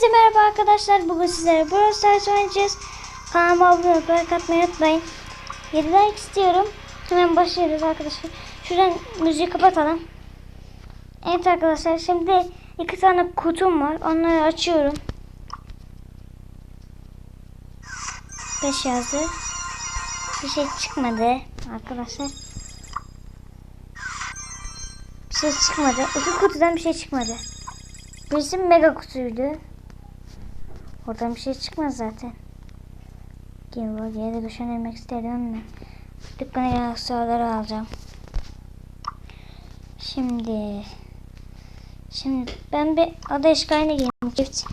Hepinize merhaba arkadaşlar. Bugün sizlere Brawl Stars oynayacağız. Kanalıma abone olup like atmayı unutmayın. 7 like istiyorum. Hemen başlıyoruz arkadaşlar. Şuradan müziği kapatalım. Evet arkadaşlar şimdi iki tane kutum var. Onları açıyorum. 5 yazdı. Bir şey çıkmadı arkadaşlar. Bir şey çıkmadı. İki kutudan bir şey çıkmadı. Birisi mega kutuydu. Oradan bir şey çıkmaz zaten. Gel yere de düşünmek istedim ama dükkana gelen aksesuarları alacağım. Şimdi şimdi ben bir ada eşkaline gireyim çift.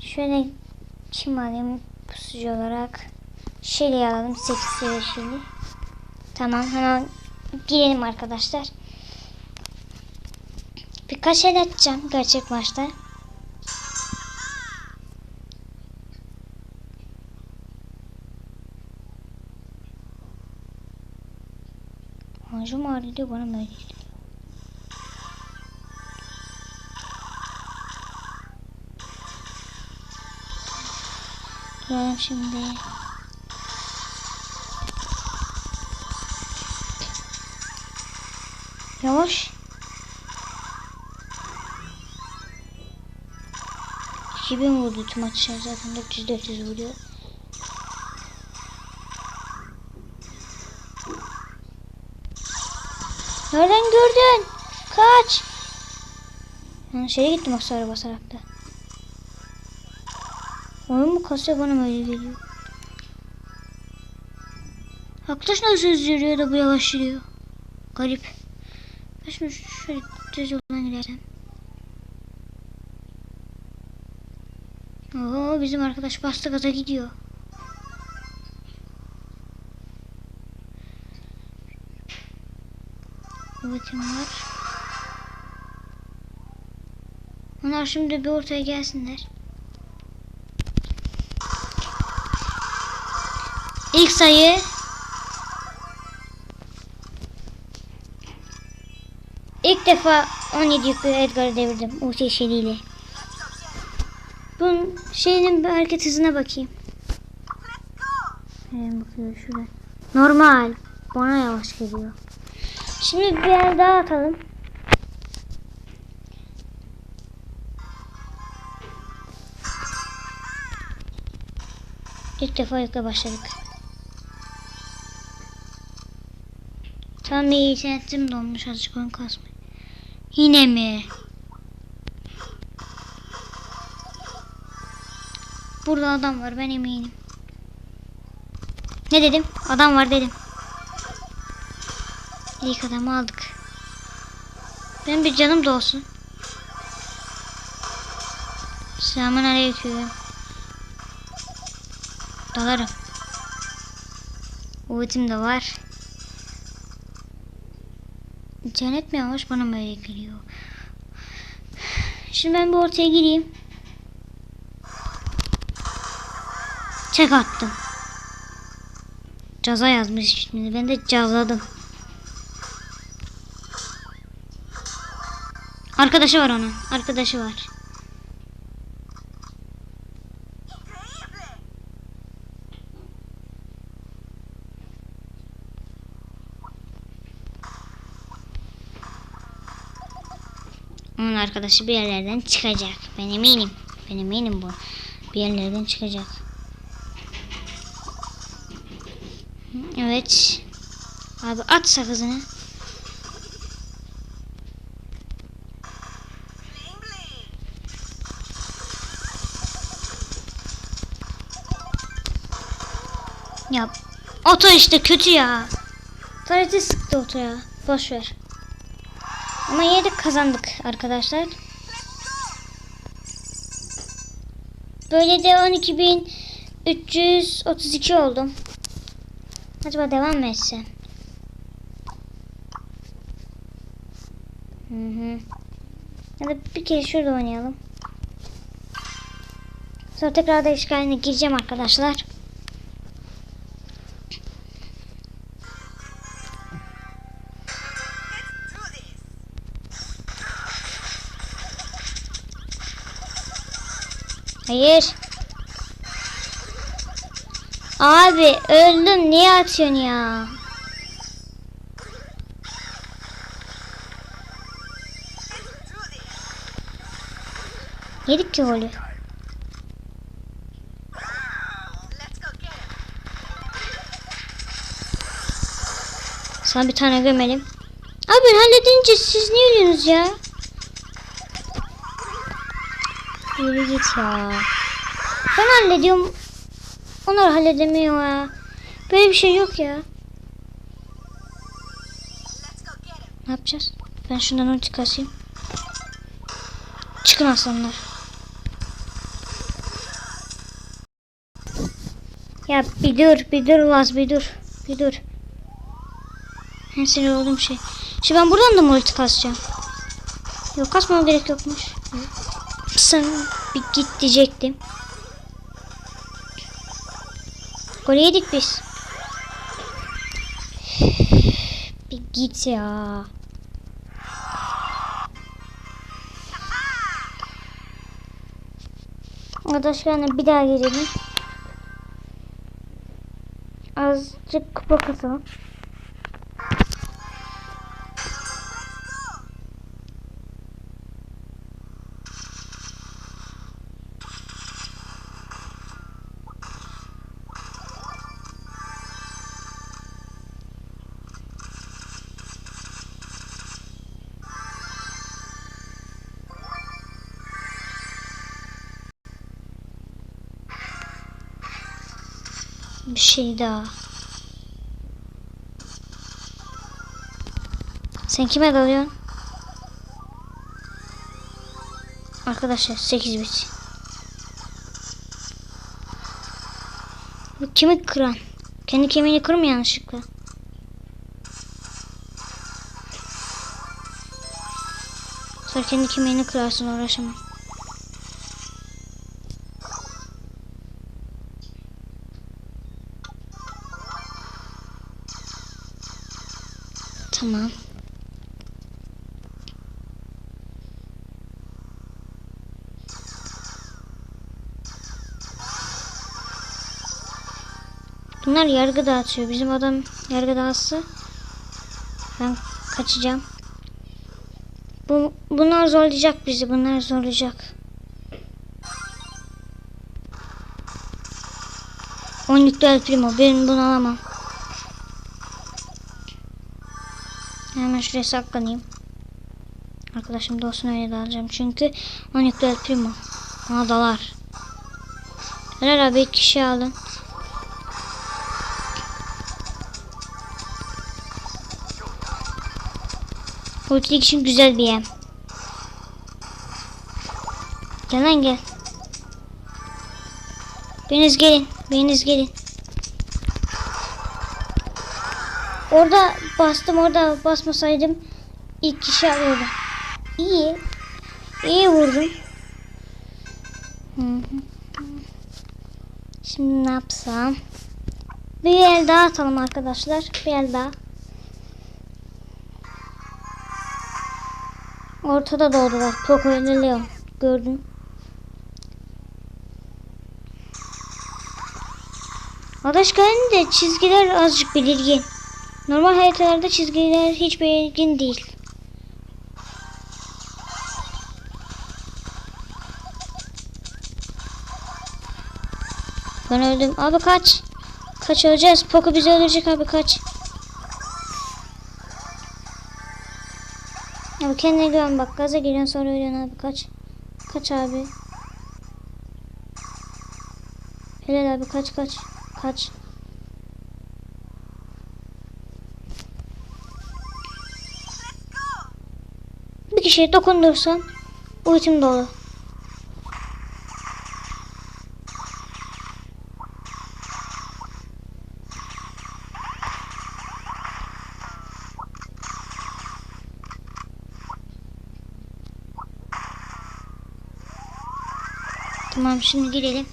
Şöyle kim alayım pusucu olarak Şeli alalım 8 seviye Şeli. Tamam hemen girelim arkadaşlar. Birkaç el atacağım gerçek maçta. Ağacım ağrıyor bana böyle geliyor. Girelim şimdi. Yavaş. 2000 vurdu tüm atışlar zaten 400 400 vuruyor. Nereden gördün? Kaç. Ben şeye gittim aksara basarak da. Oyun mu kasıyor bana mı öyle geliyor? Arkadaş nasıl yürüyor da bu yavaş yürüyor. Garip. Ben şimdi şöyle düz yoldan gidersem. Oo bizim arkadaş bastı gaza gidiyor. Kuvvetim var. Onlar şimdi bir ortaya gelsinler. İlk sayı İlk defa 17 yüklü Edgar'ı devirdim. UT ile. Bunun şeyinin bir hareket hızına bakayım. Hemen bakıyor şuraya. Normal. Bana yavaş geliyor. Şimdi bir yer daha atalım. İlk defa yükle başladık. Tam iyi internetim donmuş azıcık oyun kasmıyor. Yine mi? Burada adam var ben eminim. Ne dedim? Adam var dedim. İlk adamı aldık. Ben bir canım da olsun. Selamun aleyküm. Dalarım. Ultim de var. İnternet mi yavaş bana mı geliyor? Şimdi ben bir ortaya gireyim. Çek attım. Caza yazmış şimdi. Ben de cazladım. Arkadaşı var onun. Arkadaşı var. Onun arkadaşı bir yerlerden çıkacak. Ben eminim. Ben eminim bu. Bir yerlerden çıkacak. Evet. Abi at sakızını. Ya oto işte kötü ya. Tarihte sıktı oto ya. Boş ver. Ama yine de kazandık arkadaşlar. Böyle de 12.332 oldum. Acaba devam mı etsem? Hı hı. Ya da bir kere şurada oynayalım. Sonra tekrar da işgaline gireceğim arkadaşlar. Hayır. Abi öldüm niye atıyorsun ya? Yedik ki golü. Sana bir tane gömelim. Abi halledince siz niye ölüyorsunuz ya? Yürü git ya. Ben hallediyorum. Onlar halledemiyor ya. Böyle bir şey yok ya. Ne yapacağız? Ben şundan ulti kasayım. Çıkın aslanlar. Ya bir dur, bir dur Laz, bir dur. Bir dur. En sinir olduğum şey. Şimdi ben buradan da mı ulti kasacağım? Yok kasmama gerek yokmuş. Sen bir git diyecektim. Golü yedik biz. Bir git ya. Arkadaşlar bir daha girelim. Azıcık kupa kasalım. Bir şey daha. Sen kime dalıyorsun? Arkadaşlar 8 bit. Bu kimi kıran? Kendi kemiğini kırır mı yanlışlıkla? Sonra kendi kemiğini kırarsın uğraşamam. Bunlar yargı dağıtıyor. Bizim adam yargı dağıtsa ben kaçacağım. Bu, bunlar zorlayacak bizi. Bunlar zorlayacak. 10 El Primo. Ben bunu alamam. Hemen şuraya saklanayım. Arkadaşım da olsun öyle dalacağım. Çünkü 10 El Primo. Bana dalar. Helal abi iki kişi alın. Ultilik için güzel bir yem. Gel lan gel. Biriniz gelin. Biriniz gelin. Orada bastım orada basmasaydım ilk kişi alıyordu. İyi. İyi vurdum. Şimdi ne yapsam? Bir el daha atalım arkadaşlar. Bir el daha. Ortada doğdular. Poco ile Leon. Gördüm. Adaşkan'ın de çizgiler azıcık belirgin. Normal haritalarda çizgiler hiç belirgin değil. Ben öldüm. Abi kaç. Kaç öleceğiz. Poco bizi öldürecek abi kaç. Kendine güven bak. Gaza giriyorsun sonra ölüyorsun abi kaç. Kaç abi. Helal abi kaç kaç. Kaç. Bir kişiye dokundursan ultim dolu. Tamam şimdi girelim.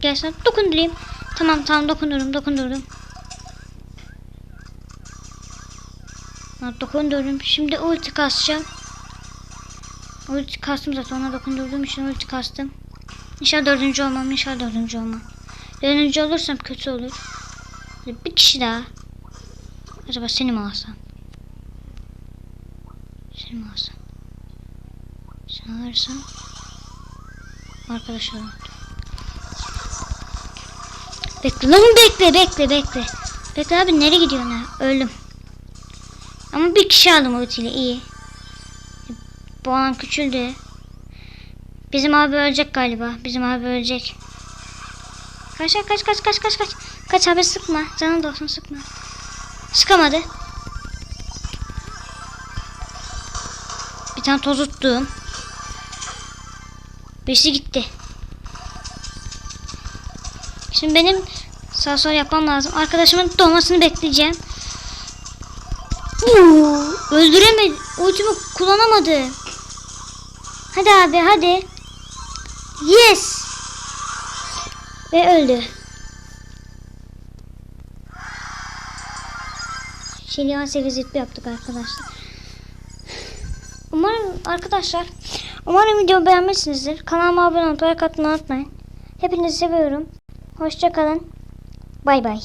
Gel sen dokundurayım. Tamam tamam dokundurum dokundurdum. Ona dokundurdum. Şimdi ulti kasacağım. Ulti kastım zaten ona dokundurduğum için ulti kastım. İnşallah dördüncü olmam. İnşallah dördüncü olmam. Dördüncü olursam kötü olur. Bir kişi daha. Acaba seni mi alsam? Mi alsam? Sen alırsan arkadaşlar. Bekle lan bekle bekle bekle. Bekle abi nereye gidiyorsun ha? Öldüm. Ama bir kişi aldım ultiyle iyi. Bu an küçüldü. Bizim abi ölecek galiba. Bizim abi ölecek. Kaç kaç kaç kaç kaç kaç. Kaç abi sıkma. Canın da olsun sıkma. Sıkamadı. Bir tane toz tuttum. Birisi gitti. Şimdi benim sağ sol yapmam lazım. Arkadaşımın dolmasını bekleyeceğim. Oo, öldüremedi. Ultimi kullanamadı. Hadi abi hadi. Yes. Ve öldü. Şimdi 18 rütbe yaptık arkadaşlar. Umarım arkadaşlar umarım video beğenmişsinizdir. Kanalıma abone olup like atmayı unutmayın. Hepinizi seviyorum. Hoşça kalın. Bay bay.